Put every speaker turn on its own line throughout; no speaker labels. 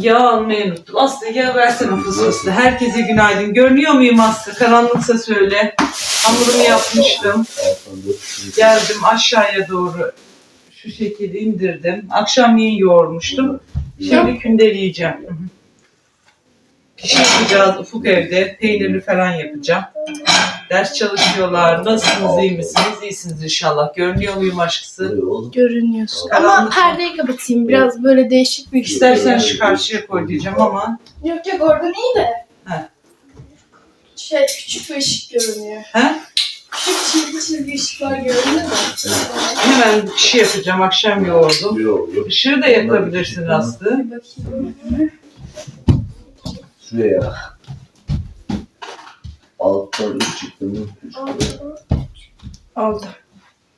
Yağ almayı unuttum. Aslı yağ versene fısfıslı. Herkese günaydın. Görünüyor muyum Aslı? Karanlıksa söyle. Hamurumu yapmıştım. Geldim aşağıya doğru. Şu şekilde indirdim. Akşamleyin yoğurmuştum. Şimdi kündeleyeceğim. Hı hı. Pişi yapacağız Ufuk evde. Peynirli falan yapacağım. Ders çalışıyorlar. Nasılsınız, iyi misiniz? İyisiniz inşallah. Görünüyor muyum aşkısı?
Görünüyorsun. Ama
Karanlık.
perdeyi kapatayım. Biraz böyle değişik bir
İstersen şu karşıya koy diyeceğim ama.
Yok yok oradan iyi de.
He.
Şey küçük bir ışık görünüyor.
He?
Küçük çizgi çizgi ışıklar görünüyor da.
Hemen pişi yapacağım. Akşam yoğurdum.
Yok yok.
Işığı da yakabilirsin Aslı.
Bir bakayım.
Şuraya. Alttan üç çıktı mı? Üç çıktı.
Oldu.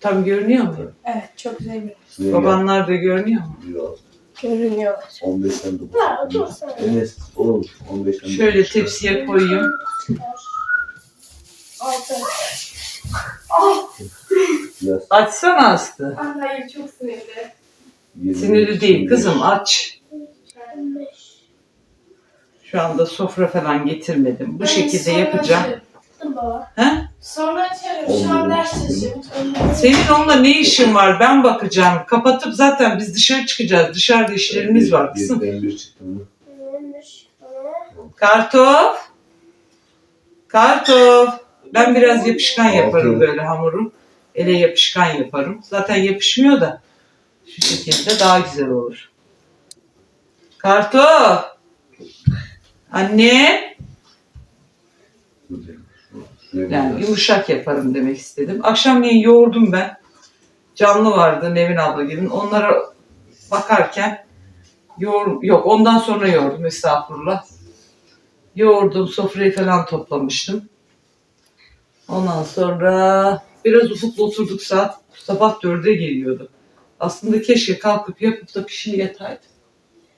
Tam görünüyor mu?
Evet çok güzel bir.
Babanlar da görünüyor mu?
gel. Yok.
Görünüyorlar.
15'ten 9.
Ha, otur sen.
Enes oğlum 15'ten
Şöyle tepsiye koyayım.
Altı. Ah!
Biraz
Açsana Aslı.
Hayır çok sinirli.
yirmi-
Sinirli değil kızım aç.
15.
Şu anda sofra falan getirmedim. Bu şekilde yapacağım.
baba.
He?
Sonra açarım. Şu an ders çalışıyorum.
Senin onunla ne işin var? Ben bakacağım. Kapatıp zaten biz dışarı çıkacağız. Dışarıda işlerimiz var kızım.
Birden bir çıktı mı?
Kartof. Kartof. Ben biraz yapışkan yaparım böyle hamuru. Ele yapışkan yaparım. Zaten yapışmıyor da şu şekilde daha güzel olur. Kartof. Anne. Yani yumuşak yaparım demek istedim. Akşamleyin yoğurdum ben. Canlı vardı Nevin abla gelin. Onlara bakarken yoğur yok ondan sonra yoğurdum estağfurullah. Yoğurdum sofrayı falan toplamıştım. Ondan sonra biraz ufukla oturduk saat sabah dörde geliyordu. Aslında keşke kalkıp yapıp da pişini yataydı.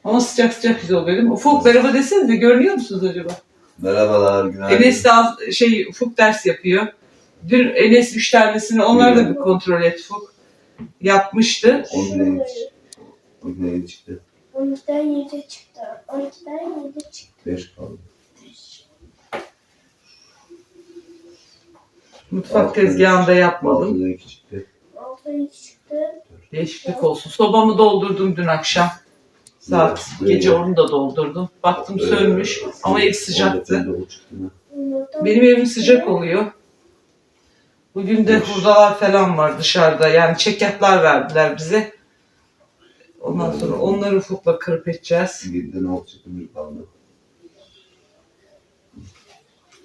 Ama sıcak sıcak güzel oluyor değil mi? Ufuk merhaba desenize görünüyor musunuz acaba?
Merhabalar, günaydın.
Enes de az- şey Ufuk ders yapıyor. Dün Enes üç tanesini onlar da bir kontrol et Ufuk. Yapmıştı.
11'e çıktı. 11'e çıktı.
12'den 7 çıktı. 12'den 7 çıktı.
5 kaldı.
Mutfak tezgahında yapmadım.
6'da 2 çıktı.
6'dan 2 çıktı.
Değişiklik olsun. Sobamı doldurdum dün akşam. Saat gece onu da doldurdum. Baktım sönmüş ama ev sıcaktı.
14'ten dokuz çıktı mı?
Bunlardan
Benim evim sıcak oluyor. Bugün de hurdalar falan var dışarıda. Yani çekyatlar verdiler bize. Ondan sonra onları ufukla kırıp edeceğiz.
7'den 6 çıktı bir kaldı.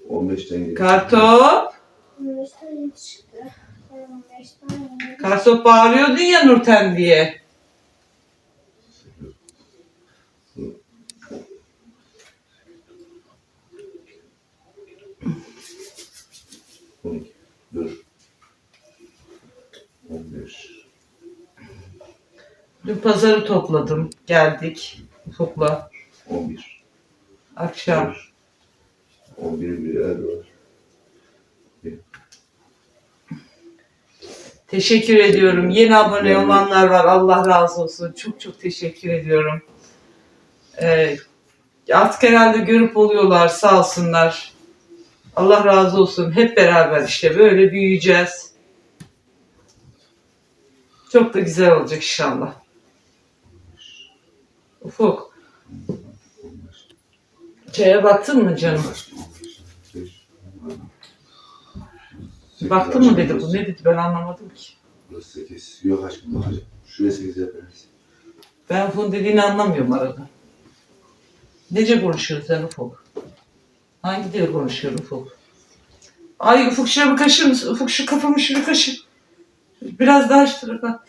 15'ten 7
Kartop.
15'ten 7 çıktı. 15'ten 7
Kartop bağırıyordun ya Nurten diye.
Dur. 15.
Dün pazarı topladım. Geldik. Ufukla.
11.
Akşam.
11 bir yer var.
Teşekkür ediyorum. Yeni abone olanlar var. Allah razı olsun. Çok çok teşekkür ediyorum. Ee, artık herhalde görüp oluyorlar. Sağ olsunlar. Allah razı olsun. Hep beraber işte böyle büyüyeceğiz. Çok da güzel olacak inşallah. Ufuk. Çaya baktın mı canım?
5.
Baktın mı dedi bu. Ne dedi ben anlamadım ki.
Burası 8. Yok aşkım bakacağım. Şuraya 8 yaparız.
Ben Ufuk'un dediğini anlamıyorum arada. Nece konuşuyorsun sen Ufuk? Hangi dil konuşuyor Ufuk? Ay Ufuk şuraya bir kaşır mısın? Ufuk şu kafamı şuraya kaşır. Biraz daha şu tarafa.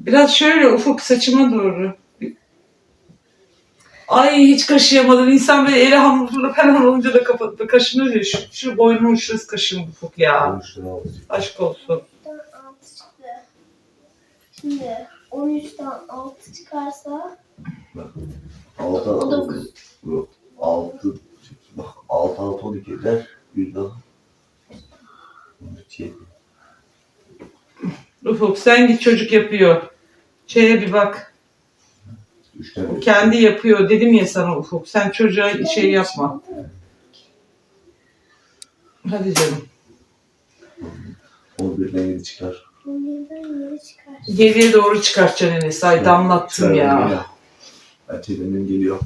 Biraz şöyle Ufuk saçıma doğru. Ay hiç kaşıyamadın. İnsan böyle eli hamurlu falan olunca da kafa kaşınır ya. Şu, şu boynumun şurası kaşınır Ufuk ya.
13'ten 6 çıktı.
Aşk olsun.
6 çıktı. Şimdi 13'ten 6 çıkarsa
6
O da
6 Yok. 6 Bak 6 6 12 eder. Bir daha. Şey,
Ufuk sen git çocuk yapıyor. Şeye bir bak. O kendi yapıyor dedim ya sana Ufuk. Sen çocuğa şey yapma. Hadi canım.
11'den 7 çıkar.
Bundan yeri çıkar.
Geriye doğru çıkartacaksın Enes. Ay damlattım ya.
Erçeğinden geliyor.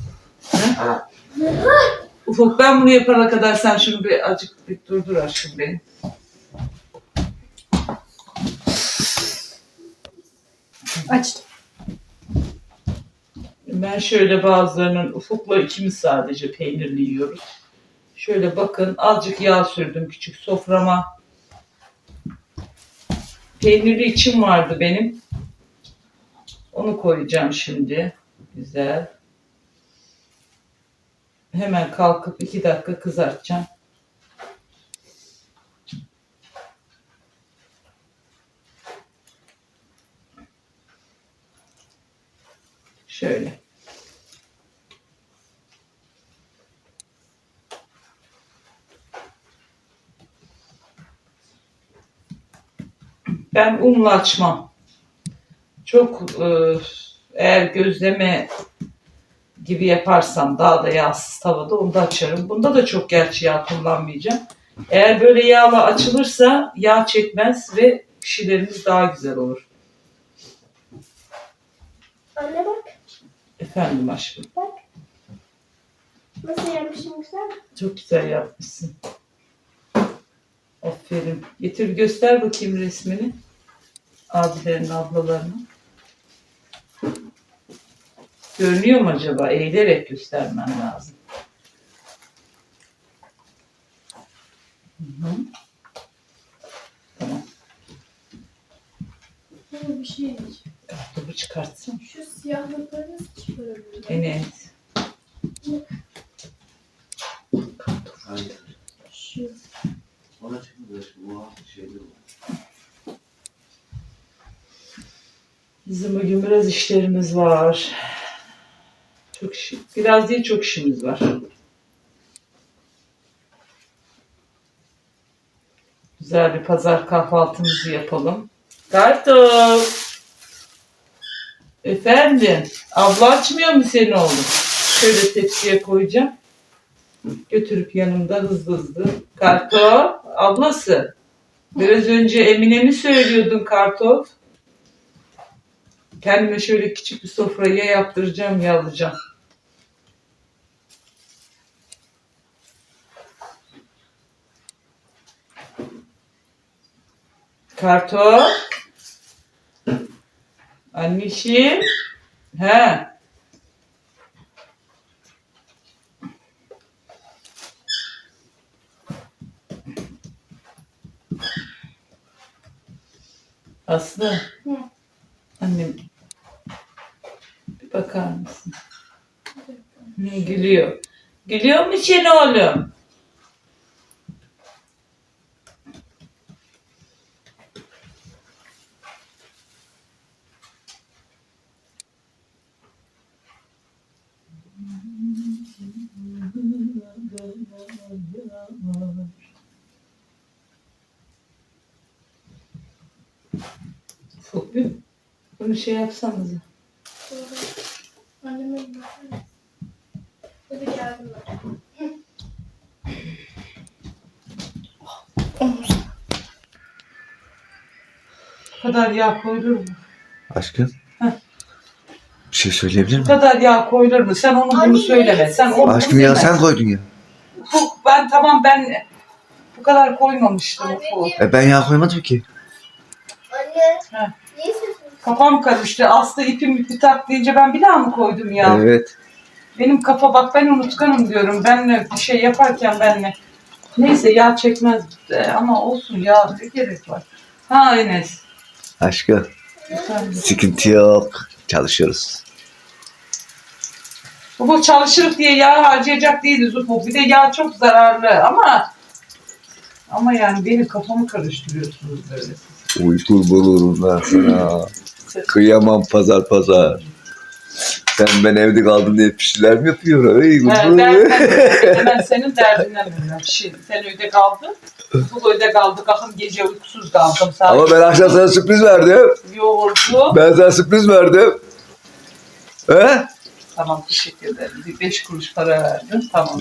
Ufuk ben bunu yapana kadar sen şunu bir acık bir durdur aşkım benim.
Açtım.
Ben şöyle bazılarının ufukla ikimiz sadece peynirli yiyoruz. Şöyle bakın azıcık yağ sürdüm küçük soframa. Peynirli içim vardı benim. Onu koyacağım şimdi. Güzel. Hemen kalkıp iki dakika kızartacağım. Şöyle. Ben unla açmam. Çok e, eğer gözleme gibi yaparsam daha da yağsız tavada onu da açarım. Bunda da çok gerçi yağ kullanmayacağım. Eğer böyle yağla açılırsa yağ çekmez ve pişilerimiz daha güzel olur.
Anne bak.
Efendim aşkım.
Bak. Nasıl yapmışım güzel mi?
Çok güzel yapmışsın. Aferin. Getir göster bakayım resmini. Abilerin, ablalarının. Görünüyor mu acaba? Eğilerek göstermen lazım. Hı hı. Tamam.
Bir şey diyeceğim.
Kartopu çıkartsın.
Şu siyahlıkları nasıl çıkarabilirim?
Enes.
Hayır.
Şu.
Ona. O hafta şeyde var.
Bizim bugün biraz işlerimiz var. Çok iş, biraz değil çok işimiz var. Güzel bir pazar kahvaltımızı yapalım. Kartof. Efendim, abla açmıyor mu senin oğlum? Şöyle tepsiye koyacağım. Götürüp yanımda hızlı hızlı. Kartof, ablası. Biraz önce Emine'mi söylüyordun Kartof. Kendime şöyle küçük bir sofrayı ya yaptıracağım ya Karton. Anneciğim. He. Aslı.
Hı.
Annem. Bir bakar mısın? Ne gülüyor? Gülüyor mu sen oğlum? Çok bir bunu şey yapsanıza.
Doğru. Anneme mısın? Hadi geldim ben.
Bu kadar yağ koyulur mu?
Aşkım.
Heh.
Bir şey söyleyebilir
Bu
miyim?
kadar yağ koyulur mu? Sen onu bunu
Anne,
söyleme. Sen onu
Aşkım ya sen koydun ya.
Ufuk, ben tamam ben bu kadar koymamıştım.
Anneciğim.
E ben yağ koymadım ki.
Kafam karıştı. Aslı ipim ipi tak deyince ben bir daha mı koydum ya?
Evet.
Benim kafa bak ben unutkanım diyorum. Benle bir şey yaparken benle. Neyse yağ çekmez de ama olsun ya ne gerek var. Ha Enes.
Aşkım.
Efendim.
Sıkıntı yok. Çalışıyoruz.
Bu çalışır diye yağ harcayacak değiliz Ufuk. Bir de yağ çok zararlı ama ama yani benim kafamı karıştırıyorsunuz böyle.
Uykur bulurum ben sana. Kıyamam pazar pazar.
Sen ben evde kaldım diye bir şeyler mi yapıyor? Ey, kuzum.
derdinden, hemen senin derdinden bilmem. Şimdi sen evde kaldın. Bu evde kaldı. Kalkın gece uykusuz kaldım. Sadece
Ama ben akşam sana sürpriz verdim.
yoğurdu.
Ben sana sürpriz verdim. He?
Tamam teşekkür ederim. Bir beş kuruş para verdin. Tamam.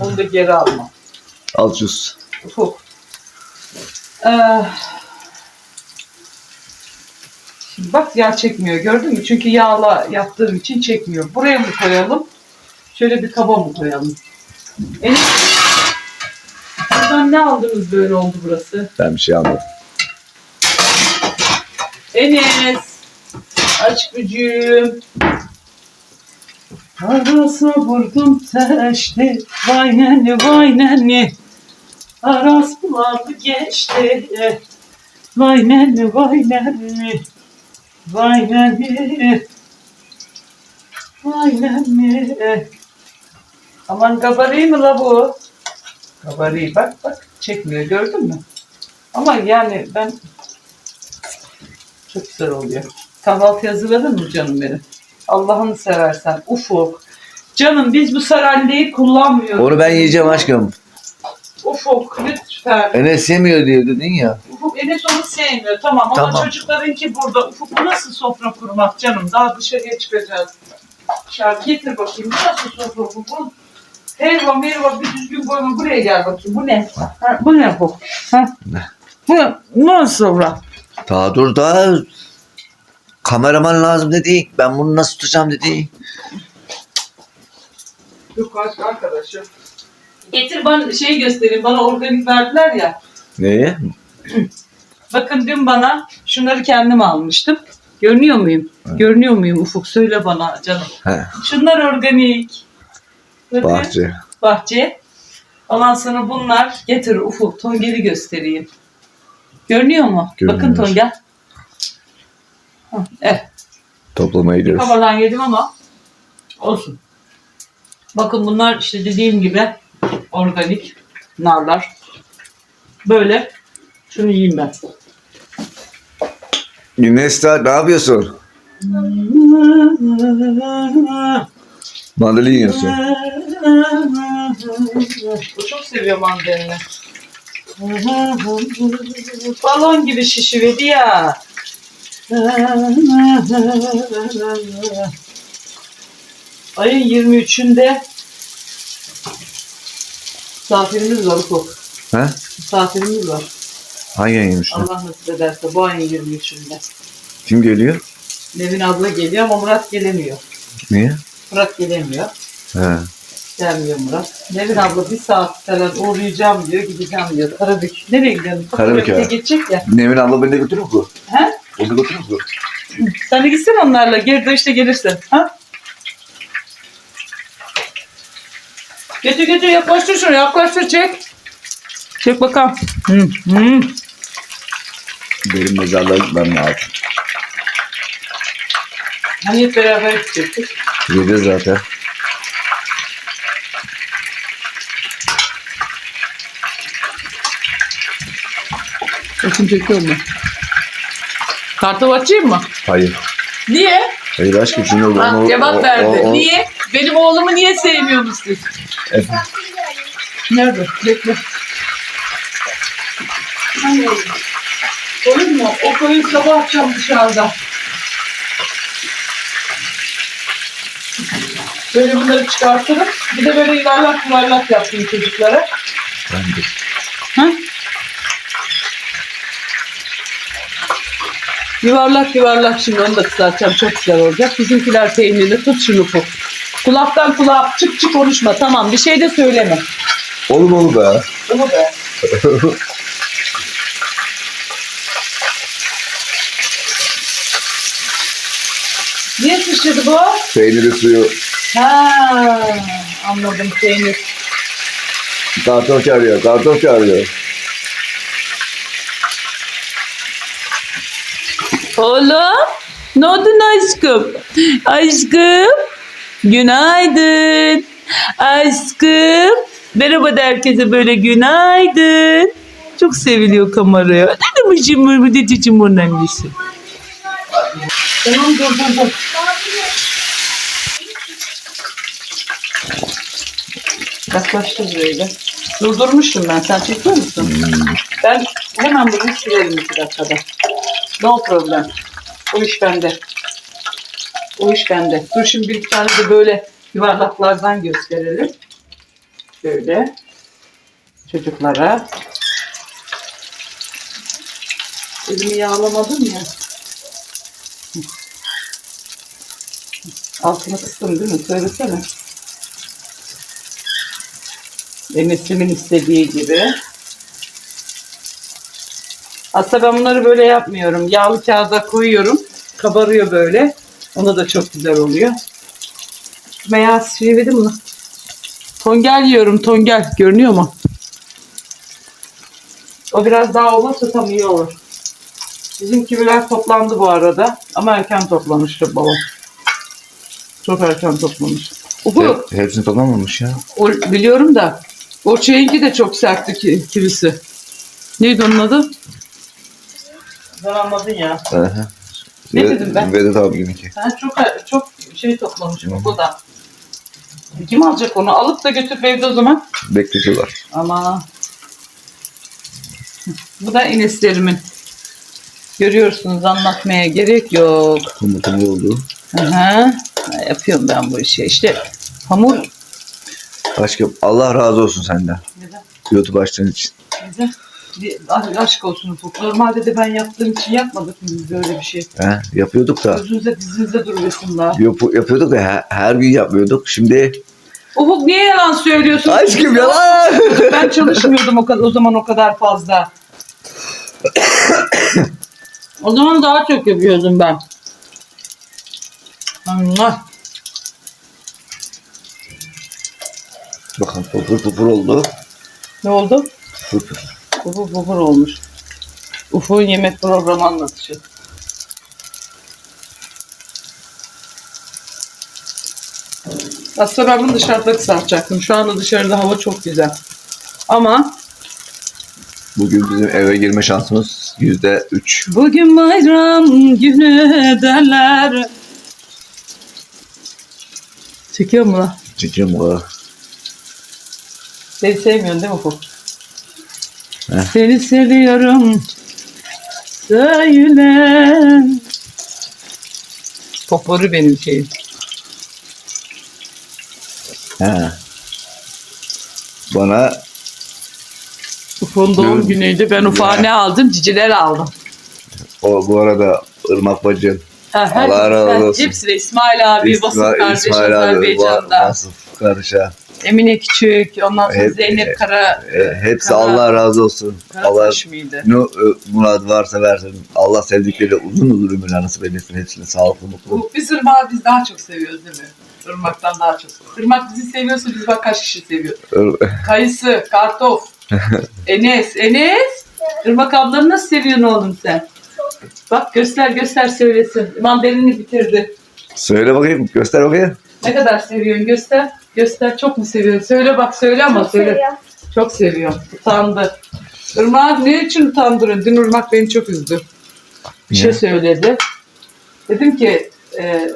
Onu da geri alma.
Al cüz.
Ufuk. Ee, bak yağ çekmiyor gördün mü? Çünkü yağla yaptığım için çekmiyor. Buraya mı koyalım? Şöyle bir kaba mı koyalım? Enes, buradan ne aldınız böyle oldu burası?
Ben bir şey anladım.
Enes, aç gücüm. Arasına vurdum teşte, vay nenni vay nenni. Aras bulandı geçti, vay nenni vay nenni. Vay nenni, vay nenni. Aman kabari mı la bu? Kabari bak bak çekmiyor gördün mü? Ama yani ben çok güzel oluyor. Kahvaltı hazırladın mı canım benim? Allah'ını seversen. Ufuk. Canım biz bu saraldeyi kullanmıyoruz.
Onu ben yiyeceğim aşkım.
Ufuk lütfen.
Enes yemiyor diye dedin ya.
Ufuk Enes onu sevmiyor. Tamam ama
Tamam.
çocuklarınki burada. Ufuk bu nasıl sofra kurmak canım? Daha dışarıya çıkacağız. Şarkı getir bakayım. Bu nasıl sofra? Bu helva merva bir düzgün koyma. Buraya gel bakayım. Bu ne? Ha, bu ne bu? Ha?
Ne?
Bu nasıl sofra?
Daha dur daha kameraman lazım dedi. Ben bunu nasıl tutacağım dedi.
Yok arkadaşım. Getir bana şey göstereyim. Bana organik verdiler ya.
Neyi?
Bakın dün bana şunları kendim almıştım. Görünüyor muyum? Görünüyor muyum Ufuk? Söyle bana canım.
He,
Şunlar organik. Bakın,
bahçe.
Bahçe. Ondan sonra bunlar getir Ufuk. Tongel'i göstereyim. Görünüyor mu?
Görünüyor.
Bakın Tongel. Hah, Evet.
Toplamaya gidiyoruz.
Kafadan yedim ama olsun. Bakın bunlar işte dediğim gibi organik narlar. Böyle. Şunu yiyeyim ben.
Nesta ne yapıyorsun? Mandalina yiyorsun.
Bu çok seviyor mandalini. Balon gibi şişiverdi ya. Ayın 23'ünde misafirimiz var Ufuk.
He?
Misafirimiz var.
Hangi yemiş?
Allah nasip ederse bu ayın 23'ünde.
Kim geliyor?
Nevin abla geliyor ama Murat gelemiyor.
Niye?
Murat gelemiyor.
He.
Gelmiyor Murat. Nevin abla bir saat falan uğrayacağım diyor, gideceğim diyor. Karabük. Nereye gidelim?
Karabük'e.
Karabük'e geçecek ya.
Nevin abla beni de götürür mü?
He?
Onu da götürür mü?
Sen de gitsin onlarla. Geri dönüşte gelirsin. Ha? Getir getir yaklaştır şunu. Yaklaştır çek. Çek bakalım. Hı, hı.
Benim mezarlığa gitmem lazım.
Hani hep beraber gidecektik.
Gideceğiz zaten.
Bakın çekiyor mu? Kartı açayım mı?
Hayır.
Niye?
Hayır aşkım şimdi o
Ha,
o-
cevap
o-
verdi.
o- o-
Niye? Benim oğlumu niye sevmiyorsunuz siz?
Efendim?
Nerede? Bekle. Koyun mu? O koyun sabah akşam dışarıda. Böyle bunları çıkartırım. Bir de böyle yuvarlak yuvarlak yaptım çocuklara.
Ben de.
Ha? Yuvarlak yuvarlak şimdi onu da kısaltacağım. Çok güzel olacak. Bizimkiler peynirli. Tut şunu bu. Kulaktan kulağa çık çık konuşma. Tamam bir şey de söyleme.
Oğlum oğlum be.
Bunu be. Niye sıçradı bu?
Peyniri suyu.
Ha, anladım peynir.
Karton çağırıyor. Karton çağırıyor.
Oğlum, ne oldu aşkım? Aşkım, günaydın. Aşkım, merhaba de herkese böyle günaydın. Çok seviliyor kameraya. Ne demişim bu dedeciğim onun annesi? Tamam dur dur böyle. Durdurmuştum ben. Sen çekiyor musun? Ben hemen bunu silerim iki dakikada. No problem. O iş bende. O iş bende. Dur şimdi bir iki tane de böyle yuvarlaklardan gösterelim. Böyle. Çocuklara. Elimi yağlamadım ya. Altını kıstım değil mi? Söylesene. Enes'imin istediği gibi. Aslında ben bunları böyle yapmıyorum. Yağlı kağıda koyuyorum. Kabarıyor böyle. Ona da çok güzel oluyor. Beyaz yedim mi? Tongel yiyorum tongel. Görünüyor mu? O biraz daha olursa tam iyi olur. Bizim kiviler toplandı bu arada. Ama erken toplamıştı babam. Çok erken toplamış. Ufuk.
He- hepsini toplamamış ya.
O, biliyorum da o şeyinki de çok sertti ki, kivisi. Neydi onun adı? Sen anladın ya.
Aha.
Ne
Ve-
dedim ben?
Vedat abininki.
Sen çok çok şey toplamışım o da. Kim alacak onu? Alıp da götür evde o zaman.
Bekletiyorlar.
Ama bu da ineslerimin. Görüyorsunuz anlatmaya gerek yok.
Kumur kumur oldu.
Hı Yapıyorum ben bu işi. İşte hamur
Aşkım Allah razı olsun senden.
Neden?
YouTube açtığın için.
Bize bir aşk olsun Ufuk. Normalde de ben yaptığım için yapmadık mı biz böyle bir şey?
He, yapıyorduk da.
Gözünüze dizinize duruyorsun.
Yap- yapıyorduk da her, her gün yapmıyorduk. Şimdi
Ufuk niye yalan söylüyorsun?
aşkım yalan.
Ben çalışmıyordum o, kadar, o zaman o kadar fazla. o zaman daha çok yapıyordum ben. Allah.
Bakın pupur pupur oldu.
Ne oldu?
Pupur.
Ufuk ufuk olmuş. Ufuk'un yemek programı anlatışı. Aslında ben bunu dışarıda kısaltacaktım. Şu anda dışarıda hava çok güzel. Ama
Bugün bizim eve girme şansımız yüzde üç.
bugün bayram günü derler. Çekiyor mu lan?
Çekiyorum bu.
Seni sevmiyorsun değil mi Ufuk?
Heh.
Seni seviyorum. Söyle. Popori benim şeyim.
He. Bana
Ufuk'un doğum
Görün-
günüydü. Ben Ufuk'a
Ya.
ne aldım? Ciciler aldım.
o bu arada Irmak.
Ha, her
Allah razı olsun.
Hepsine İsmail abi, Basın kardeş
İsmail abi,
Azerbaycan'da.
Vasıf kardeşa.
Emine Küçük, ondan sonra
Hep-
Zeynep Kara,
E, hepsi
Kara-
Allah razı olsun. Allah
Karataş mıydı?
ne e, murad varsa versin. Allah sevdikleri uzun uzun ömürler nasip eylesin. Hepsine sağlıklı mutlu.
Bu, biz Irmak'ı biz daha çok seviyoruz değil mi? Irmak'tan daha çok. Irmak bizi seviyorsa biz bak kaç kişi seviyor. Kayısı, kartof, Enes, Enes. Irmak ablanı nasıl seviyorsun oğlum sen? Bak göster göster söylesin. Mandalini bitirdi.
Söyle bakayım, göster bakayım.
Ne kadar seviyorsun göster. Göster çok mu seviyorsun? Söyle bak söyle ama
Çok
söyle.
seviyorum.
Çok seviyorum. Utandı. Irmak ne için utandırın? Dün Irmak beni çok üzdü. Bir şey söyledi. Dedim ki e,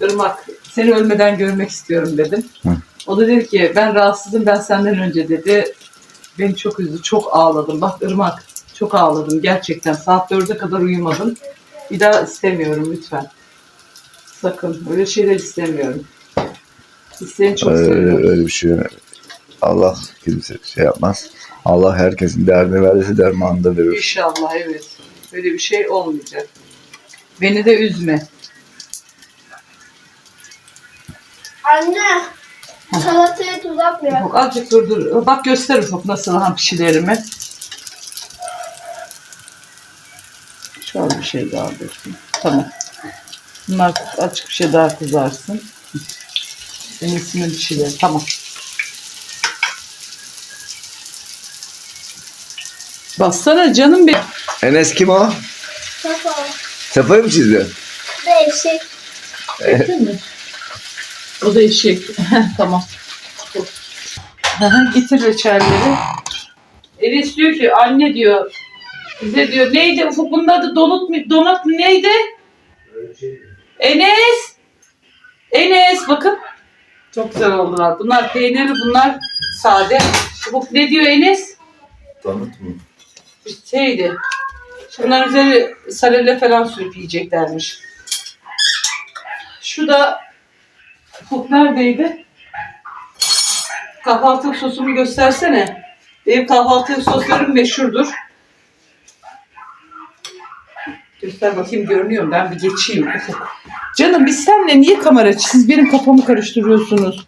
Irmak seni ölmeden görmek istiyorum dedim.
Hı.
O da dedi ki ben rahatsızım ben senden önce dedi. Beni çok üzdü. Çok ağladım. Bak Irmak çok ağladım gerçekten. Saat dörde kadar uyumadım. Bir daha istemiyorum lütfen. Sakın. Öyle şeyler istemiyorum. Seni çok
Öyle,
seviyoruz.
öyle bir şey yok. Allah kimse şey yapmaz. Allah herkesin derdini verdiyse dermanını da verir.
İnşallah evet. Böyle bir şey olmayacak. Beni de üzme.
Anne. Salataya tuz atmıyor.
Ufuk, azıcık dur dur. Bak göster Ufuk nasıl ham pişilerimi. Şöyle bir şey daha dökeyim. Tamam. Bunlar açık bir şey daha kızarsın. Benim ismim pişileri. Tamam. Bassana canım benim.
Enes kim o?
Safa.
Sefa'yı mı çizdin?
Değişik.
Mi? O da eşek. tamam. Getir reçelleri. Enes diyor ki anne diyor bize diyor neydi Ufuk bunun adı donut mu donut mu neydi? Enes! Enes bakın. Çok güzel oldular. Bunlar peynirli, bunlar sade. Bu ne diyor Enes?
Tanıt mı?
Şeydi. Bunlar üzeri sarelle falan sürüp yiyeceklermiş. Şu da bu neredeydi? Kahvaltı sosumu göstersene. Benim kahvaltı soslarım meşhurdur. Göster bakayım görünüyor mu? Ben bir geçeyim. Canım biz seninle niye kamera Siz benim kafamı karıştırıyorsunuz.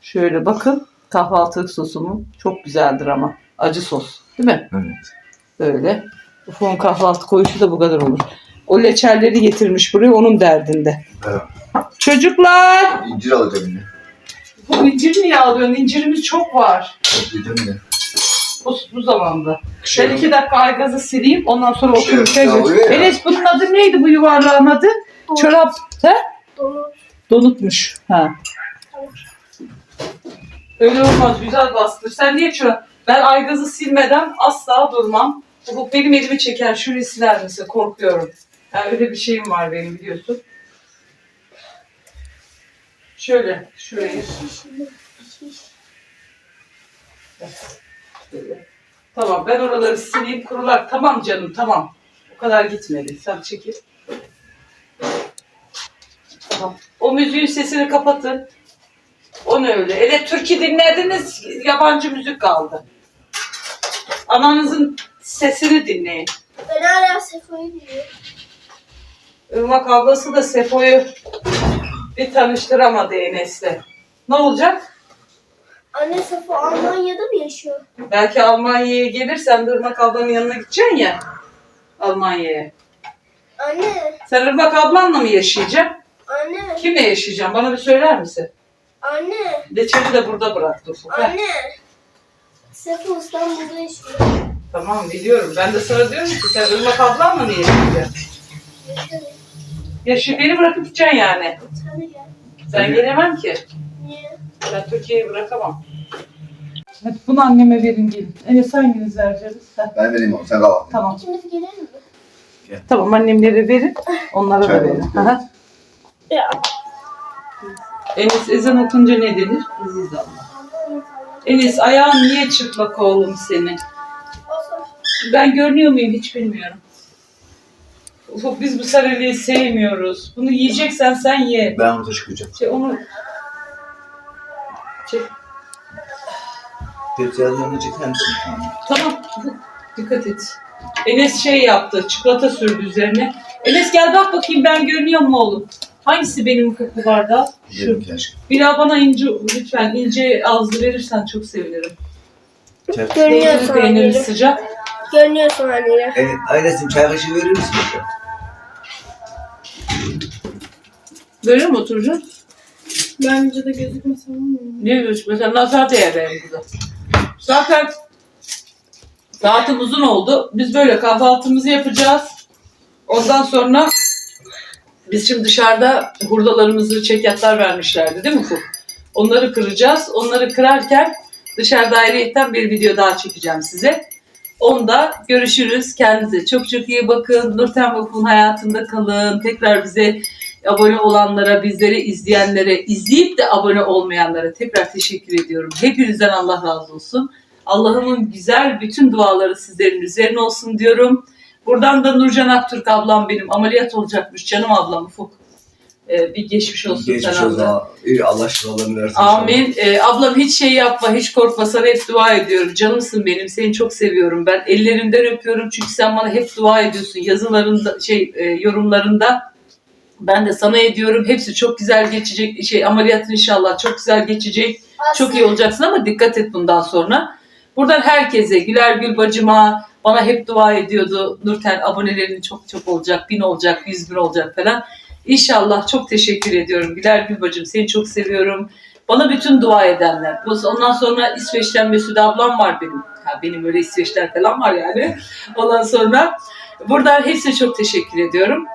Şöyle bakın. Kahvaltılık sosum çok güzeldir ama. Acı sos. Değil mi?
Evet.
Böyle. Ufuk'un kahvaltı koyusu da bu kadar olur. O leçerleri getirmiş buraya onun derdinde.
Evet.
Çocuklar!
İncir alacağım yine.
Bu incir niye alıyorsun? İncirimiz çok var.
Yine.
Bu, bu zamanda. Ben iki dakika aygazı sileyim. Ondan sonra
Şey,
oturup şey. Enes bunun adı neydi bu yuvarlağın adı? Çorap. He?
Donut.
Donutmuş. Ha. Öyle olmaz. Güzel bastır. Sen niye çorap? Ben aygazı silmeden asla durmam. Bu benim elimi çeker. Şurayı siler misin? Korkuyorum. Yani öyle bir şeyim var benim biliyorsun. Şöyle. Şurayı. Şöyle. Tamam ben oraları sileyim kurular. Tamam canım tamam. O kadar gitmedi. Sen çekil. Tamam. O müziğin sesini kapatın. O ne öyle? Ele türkü dinlediniz, yabancı müzik kaldı. Ananızın sesini dinleyin.
Ben hala Sefo'yu diyor.
Irmak ablası da Sefo'yu bir tanıştıramadı Enes'le. Ne olacak?
Anne Sefo Almanya'da mı yaşıyor?
Belki Almanya'ya gelirsen Irmak ablanın yanına gideceksin ya. Almanya'ya.
Anne,
Sen Irmak ablanla mı yaşayacaksın?
anne,
Kimle yaşayacaksın? Bana bir söyler misin?
anne,
Leçeli de burada bıraktı Ufuk. ha?
anne. Sefo İstanbul'da yaşıyor.
Tamam biliyorum. Ben de sana diyorum ki sen Irmak ablanla mı yaşayacaksın?
Yaşıyor.
Yaşı beni bırakıp gideceksin yani.
Gel.
Ben gelemem ki.
Niye?
Ben Türkiye'yi bırakamam. Hadi bunu anneme verin gelin. Enes hanginiz vereceğiz?
Ben vereyim onu. Sen kahvaltı.
Tamam.
Şimdi gelir mi?
Tamam annemlere verin. Onlara da
Çay
verin.
var.
Aha.
Ya.
Enes ezan okunca ne denir? Aziz Allah. Enes ayağın niye çıplak oğlum senin? Ben görünüyor muyum hiç bilmiyorum. Ufuk biz bu sarılıyı sevmiyoruz. Bunu yiyeceksen sen ye.
Ben onu taşıyacağım.
Şey, onu...
Tepsilerin çeker misin?
Tamam. Dikkat et. Enes şey yaptı. Çikolata sürdü üzerine. Enes gel bak bakayım ben görünüyor mu oğlum? Hangisi benim koku bardağı? Şu.
Yerim.
Bir daha bana ince lütfen ince ağızlı verirsen çok sevinirim.
Çay.
Görünüyor
Peynirli
sonra
peynirli
anneyle.
sıcak.
Görünüyor sonra anneyle.
Evet, Aynes'im çay kaşığı verir misin? lütfen?
Böyle mi oturacaksın?
Bence de gözükmese olmuyor.
Ne diyorsun? Mesela nazar değer benim burada. Zaten saatim uzun oldu. Biz böyle kahvaltımızı yapacağız. Ondan sonra biz şimdi dışarıda hurdalarımızı çekyatlar vermişlerdi değil mi Ufuk? Onları kıracağız. Onları kırarken dışarıda ayrıyetten bir video daha çekeceğim size. Onda görüşürüz. Kendinize çok çok iyi bakın. Nurten Vakfı'nın hayatında kalın. Tekrar bize abone olanlara, bizleri izleyenlere, izleyip de abone olmayanlara tekrar teşekkür ediyorum. Hepinizden Allah razı olsun. Allah'ımın güzel bütün duaları sizlerin üzerine olsun diyorum. Buradan da Nurcan Aktürk ablam benim ameliyat olacakmış canım ablam Ufuk. Ee, bir geçmiş olsun
Geçmiş
sana
olsun.
da.
İyi, Allah şifalarını versin.
Amin. Ee, ablam hiç şey yapma, hiç korkma. Sana hep dua ediyorum. Canımsın benim. Seni çok seviyorum. Ben ellerinden öpüyorum çünkü sen bana hep dua ediyorsun. Yazılarında, şey e, yorumlarında. Ben de sana ediyorum. Hepsi çok güzel geçecek. Şey ameliyatın inşallah çok güzel geçecek. Çok iyi olacaksın ama dikkat et bundan sonra. Buradan herkese, Güler Gül bacıma, bana hep dua ediyordu. Nurten abonelerin çok çok olacak, bin olacak, yüz bin olacak falan. İnşallah çok teşekkür ediyorum. Güler Gül bacım seni çok seviyorum. Bana bütün dua edenler. Ondan sonra İsveç'ten Mesude ablam var benim. Ha, benim öyle İsveç'ten falan var yani. Ondan sonra buradan hepsine çok teşekkür ediyorum.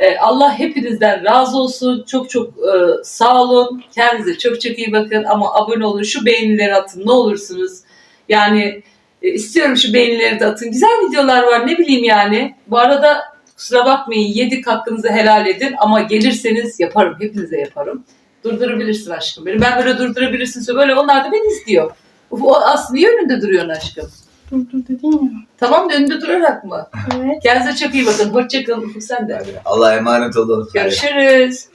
Ee, Allah hepinizden razı olsun. Çok çok e, sağ olun. Kendinize çok çok iyi bakın. Ama abone olun. Şu beğenileri atın ne olursunuz. Yani e, istiyorum şu beğenileri de atın. Güzel videolar var ne bileyim yani. Bu arada Kusura bakmayın yedik hakkınızı helal edin ama gelirseniz yaparım. Hepinize yaparım. Durdurabilirsin aşkım beni. Ben böyle durdurabilirsin. Böyle onlar da beni istiyor. O aslında önünde duruyorsun aşkım?
Dur dur dedin ya.
Tamam da önünde durarak mı?
Evet.
Kendinize çok iyi bakın. Hoşçakalın Ufuk sen de.
Allah'a emanet olun.
Görüşürüz.